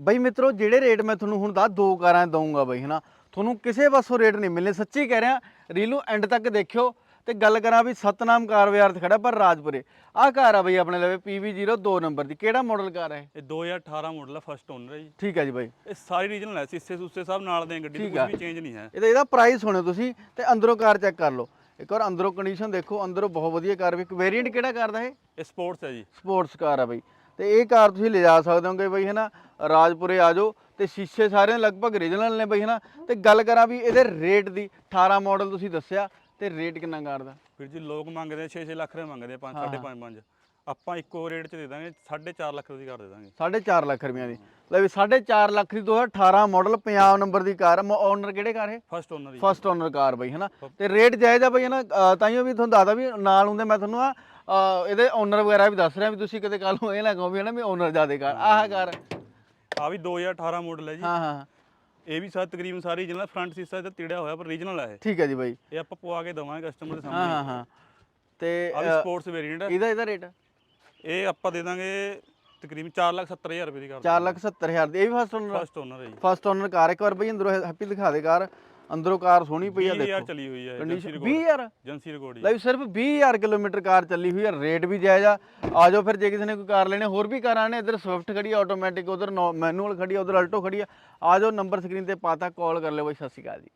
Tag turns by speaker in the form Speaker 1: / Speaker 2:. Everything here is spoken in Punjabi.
Speaker 1: ਬਈ ਮਿੱਤਰੋ ਜਿਹੜੇ ਰੇਟ ਮੈਂ ਤੁਹਾਨੂੰ ਹੁਣ ਦਾ ਦੋ ਕਾਰਾਂ ਦਊਂਗਾ ਬਈ ਹਨਾ? ਤੁਹਾਨੂੰ ਕਿਸੇ ਪਾਸੋਂ ਰੇਟ ਨਹੀਂ ਮਿਲਨੇ ਸੱਚੀ ਕਹਿ ਰਿਹਾ ਰੀਲ ਨੂੰ ਐਂਡ ਤੱਕ ਦੇਖਿਓ ਤੇ ਗੱਲ ਕਰਾਂ ਵੀ ਸਤਨਾਮ ਕਾਰ ਬਾਜ਼ਾਰ ਤੇ ਖੜਾ ਪਰ ਰਾਜਪੁਰੇ। ਆਹ ਕਾਰ ਆ ਬਈ ਆਪਣੇ ਲਵੇ PV02 ਨੰਬਰ ਦੀ। ਕਿਹੜਾ ਮਾਡਲ ਕਾਰ ਹੈ
Speaker 2: ਇਹ? 2018 ਮਾਡਲ ਹੈ ਫਸਟ ਓਨਰ ਹੈ ਜੀ।
Speaker 1: ਠੀਕ ਹੈ ਜੀ ਬਾਈ।
Speaker 2: ਇਹ ਸਾਰੀ ਰੀਜਨਲ ਹੈ ਸੀਸੇ ਸੂਸੇ ਸਭ ਨਾਲ ਦੇ ਗੱਡੀ
Speaker 1: ਠੀਕ
Speaker 2: ਦੀ
Speaker 1: ਆ।
Speaker 2: ਕੋਈ ਵੀ ਚੇਂਜ ਨਹੀਂ ਹੈ।
Speaker 1: ਇਹਦਾ ਇਹਦਾ ਪ੍ਰਾਈਸ ਸੁਣਿਓ ਤੁਸੀਂ ਤੇ ਅੰਦਰੋਂ ਕਾਰ ਚੈੱਕ ਕਰ ਲਓ। ਇੱਕ ਵਾਰ ਅੰਦਰੋਂ ਕੰਡੀਸ਼ਨ ਦੇਖੋ ਅੰਦਰੋਂ ਬਹੁਤ ਵਧੀਆ ਕਾਰ ਵੀ। ਇੱਕ ਵੇਰੀਐਂਟ ਕਿਹੜਾ ਕਾਰ ਦਾ ਇਹ?
Speaker 2: ਇਹ ਸਪੋਰਟਸ ਹੈ ਜੀ।
Speaker 1: ਸਪੋਰਟਸ ਕਾਰ ਆ ਬਈ। ਤੇ ਇਹ ਕਾਰ ਤੁਸੀਂ ਲਿਜਾ ਸਕਦੇ ਹੋਗੇ ਬਈ ਹਨਾ? ਰਾਜਪੁਰੇ ਆ ਜਾਓ ਤੇ ਸ਼ੀਸ਼ੇ ਸਾਰੇ ਲਗਭਗ ਰੀਜਨਲ ਨੇ ਬਈ ਹਨਾ? ਤੇ ਗੱਲ ਕਰਾਂ ਵੀ ਇਹਦੇ ਰੇਟ ਦੀ 18 ਮਾਡਲ ਤੁਸੀਂ ਦੱਸਿਆ ਤੇ ਰੇਟ ਕਿੰਨਾ ਕਾਰ ਦਾ?
Speaker 2: ਫਿਰ ਜੀ ਲੋਕ ਮੰਗਦੇ 6-6 ਲੱਖ ਰੁਪਏ ਮੰਗਦੇ 5 5.5 5 ਆਪਾਂ ਇੱਕੋ ਰੇਟ 'ਚ ਦੇ ਦਾਂਗੇ 4.5 ਲੱਖ ਦੀ ਕਰ ਦੇ ਦਾਂਗੇ।
Speaker 1: 4.5 ਲੱਖ ਰੁਪਈਆ ਦੀ। ਲੈ ਵੀ 4.5 ਲੱਖ ਦੀ 2018 ਮਾਡਲ ਪੰਜਾਬ ਨੰਬਰ ਦੀ ਕਾਰ ਓਨਰ ਕਿਹੜੇ ਕਾਰ ਹੈ
Speaker 2: first owner
Speaker 1: first owner car ਬਈ ਹਨਾ? ਤੇ ਰੇਟ ਜਾਇਜ਼ ਆ ਬਈ ਹਨਾ? ਤਾਈਓ ਵੀ ਤੁਹਾਨੂੰ ਦੱਸਦਾ ਵੀ ਨਾਲ ਹੁੰਦੇ ਮੈਂ ਤੁਹਾਨੂੰ ਆ ਇਹਦੇ ਓਨਰ ਵਗੈਰਾ ਵੀ ਦੱਸ ਰਿਹਾ ਵੀ ਤੁਸੀਂ ਕਦੇ ਕੱਲ ਨੂੰ ਇਹ ਨਾ ਕਹੋ ਵੀ ਹਨਾ ਵੀ ਓਨਰ ਜ਼ਿਆਦੇ ਕਾਰ ਆਹ ਕਾਰ
Speaker 2: ਆ ਵੀ 2018 ਮਾਡਲ ਹੈ ਜੀ।
Speaker 1: ਹਾਂ ਹਾਂ
Speaker 2: ਇਹ ਵੀ ਸਾ ਤਕਰੀਬਨ ਸਾਰੀ ਰੀਜਨਲ ਫਰੰਟ ਸੀਸਾ ਇਹਦਾ ਤਿੜਿਆ ਹੋਇਆ ਪਰ ਰੀਜਨਲ ਹੈ।
Speaker 1: ਠੀਕ ਹੈ ਜੀ ਬਾਈ।
Speaker 2: ਇਹ ਆਪਾਂ ਪਵਾ ਕੇ ਦਵਾਂਗੇ ਕਸਟਮਰ ਦੇ
Speaker 1: ਹਾਂ
Speaker 2: ਸਾਹਮਣੇ।
Speaker 1: ਹਾਂ। ਹਾਂ ਤੇ
Speaker 2: ਆ ਸਪੋਰਟਸ ਵੇਰੀਐਂਟ ਹੈ
Speaker 1: ਇਹਦਾ ਇਹਦਾ ਰੇਟ
Speaker 2: ਇਹ ਆਪਾਂ ਦੇ ਦਾਂਗੇ ਤਕਰੀਬਨ 470000 ਰੁਪਏ ਦੀ ਕਰ।
Speaker 1: 470000 ਦੀ ਇਹ ਵੀ ਫਸਟ ਓਨਰ
Speaker 2: ਫਸਟ ਓਨਰ ਹੈ ਜੀ।
Speaker 1: ਫਸਟ ਓਨਰ ਕਾਰ ਇੱਕ ਵਾਰ ਬਈ ਅੰਦਰੋਂ ਹੈਪੀ ਦਿਖਾ ਦੇ ਕਾਰ। ਅੰਦਰੋਂ ਕਾਰ ਸੋਹਣੀ ਪਈ ਆ
Speaker 2: 20000
Speaker 1: ਦੇਖੋ।
Speaker 2: ਚਲੀ ਹੋਈ ਹੈ
Speaker 1: ਕੰਡੀਸ਼ਨ
Speaker 2: ਏਜੰਸੀ
Speaker 1: 20000
Speaker 2: ਏਜੰਸੀ ਰਿਕਾਰਡ
Speaker 1: ਲੈ ਵੀ ਸਿਰਫ 20000 ਕਿਲੋਮੀਟਰ ਕਾਰ ਚੱਲੀ ਹੋਈ ਹੈ ਰੇਟ ਵੀ ਜਾਇਜ਼ ਆ। ਆ ਜਾਓ ਫਿਰ ਜੇ ਕਿਸੇ ਨੇ ਕੋਈ ਕਾਰ ਲੈਣੀ ਹੋਰ ਵੀ ਕਾਰਾਂ ਨੇ ਇੱਧਰ ਸਵਿਫਟ ਖੜੀ ਆ ਆਟੋਮੈਟਿਕ ਉਧਰ ਮੈਨੂਅਲ ਖੜੀ ਆ ਉਧਰ ਅਲਟੋ ਖੜੀ ਆ। ਆ ਜਾਓ ਨੰਬਰ ਸਕਰੀਨ ਤੇ ਪਾਤਾ ਕਾਲ ਕਰ ਲਿਓ ਬਈ ਸਤਿ ਸ਼੍ਰੀ ਅਕਾਲ ਜੀ।